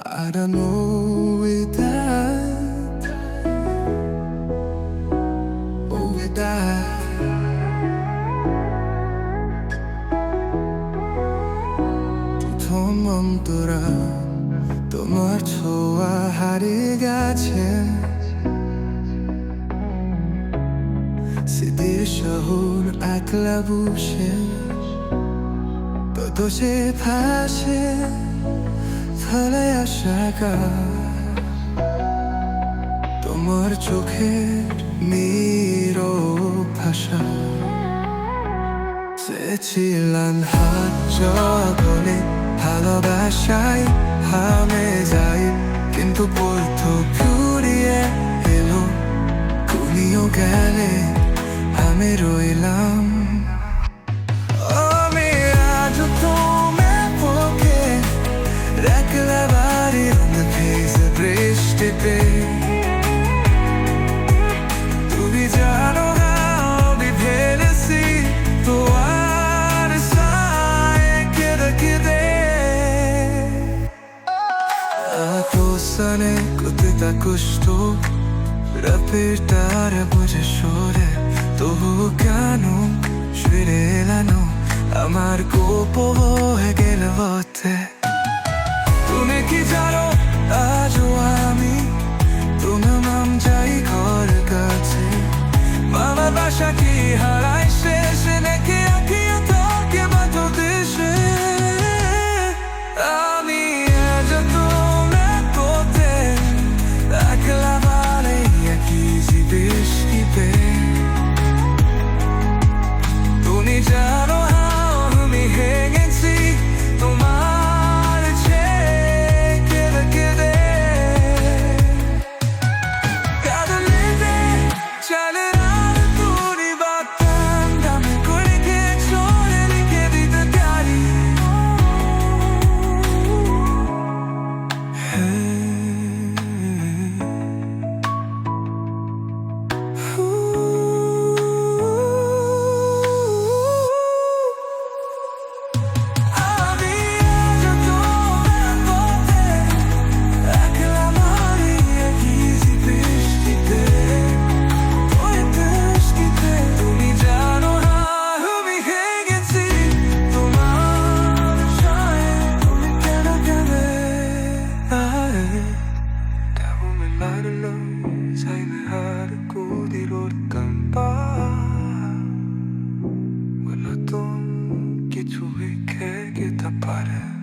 I don't know with that. Oh, with that. প্রথম অন্তরা তোমার ছোঁয়া হারিয়ে গেছে স্মৃতির শহর একলা বসে তো সে ভাসে থালে আসা তোমার চোখের নীরব ভাষা চেয়েছিলাম হাত জগনে ভালোবাসাই হামে যাই। কিন্তু বলতো ঘুরিয়ে এলো তুমিও গেলে, আমি রইলাম আকোসানে কতটা কষ্ট rapirtare বুঝে সরে তবু কেন ফিরে এলানো আমার গোপ হয়ে গেল পথে তুমি কি জানো আজও আমি তোমার নাম যাই ঘর কাছে মামা বাসা কি হারাই Wala tong kichuhi kegi tapare